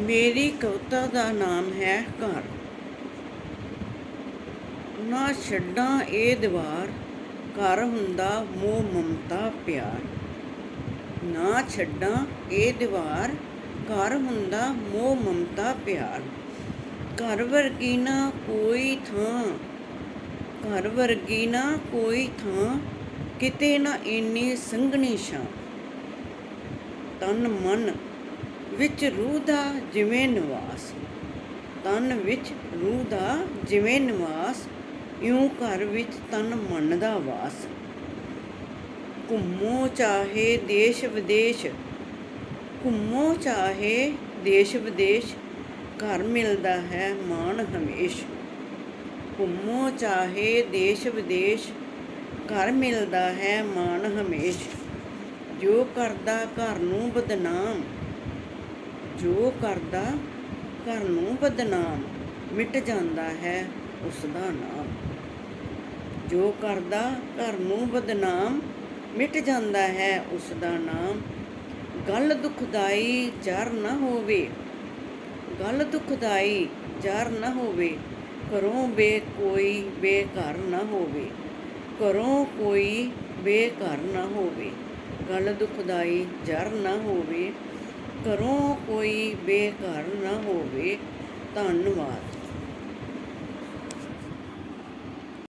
ਮੇਰੀ ਕਵਿਤਾ ਦਾ ਨਾਮ ਹੈ ਘਰ। ਨਾ ਛੱਡਾਂ ਇਹ ਦੀਵਾਰ, ਘਰ ਹੁੰਦਾ ਮੋਹ ਮਮਤਾ ਪਿਆਰ। ਨਾ ਛੱਡਾਂ ਇਹ ਦੀਵਾਰ, ਘਰ ਹੁੰਦਾ ਮੋਹ ਮਮਤਾ ਪਿਆਰ। ਘਰ ਵਰਗੀ ਨਾ ਕੋਈ ਥਾਂ, ਘਰ ਵਰਗੀ ਨਾ ਕੋਈ ਥਾਂ, ਕਿਤੇ ਨਾ ਇੰਨੀ ਸੰਘਣੀ ਛਾਂ ਤਨ ਮਨ ਵਿੱਚ ਰੂਹ ਦਾ ਜਿਵੇਂ ਨਿਵਾਸ, ਤਨ ਵਿੱਚ ਰੂਹ ਦਾ ਜਿਵੇਂ ਨਿਵਾਸ, ਇਉਂ ਘਰ ਵਿੱਚ ਤਨ ਮਨ ਦਾ ਵਾਸ। ਘੁੰਮੋ ਚਾਹੇ ਦੇਸ਼ ਵਿਦੇਸ਼, ਘੁੰਮੋ ਚਾਹੇ ਦੇਸ਼ ਵਿਦੇਸ਼, ਘਰ ਮਿਲਦਾ ਹੈ ਮਾਣ ਹਮੇਸ਼। ਘੁੰਮੋ ਚਾਹੇ ਦੇਸ਼ ਵਿਦੇਸ਼, ਘਰ ਮਿਲਦਾ ਹੈ ਮਾਣ ਹਮੇਸ਼। ਜੋ ਕਰਦਾ ਘਰ ਨੂੰ ਬਦਨਾਮ ਜੋ ਕਰਦਾ ਘਰ ਨੂੰ ਬਦਨਾਮ, ਮਿਟ ਜਾਂਦਾ ਹੈ ਉਸ ਦਾ ਨਾਮ। ਜੋ ਕਰਦਾ ਘਰ ਨੂੰ ਬਦਨਾਮ, ਮਿਟ ਜਾਂਦਾ ਹੈ ਉਸ ਦਾ ਨਾਮ। ਗੱਲ ਦੁਖਦਾਈ ਜਰ ਨਾ ਹੋਵੇ, ਗੱਲ ਦੁਖਦਾਈ ਜਰ ਨਾ ਹੋਵੇ, ਘਰੋਂ ਬੇ ਕੋਈ ਬੇਘਰ ਨਾ ਹੋਵੇ, ਘਰੋਂ ਕੋਈ ਬੇਘਰ ਨਾ ਹੋਵੇ, ਗੱਲ ਦੁਖਦਾਈ ਜਰ ਨਾ ਹੋਵੇ। ਘਰੋਂ ਕੋਈ ਬੇਘਰ ਨਾ ਹੋਵੇ। ਧੰਨਵਾਦ।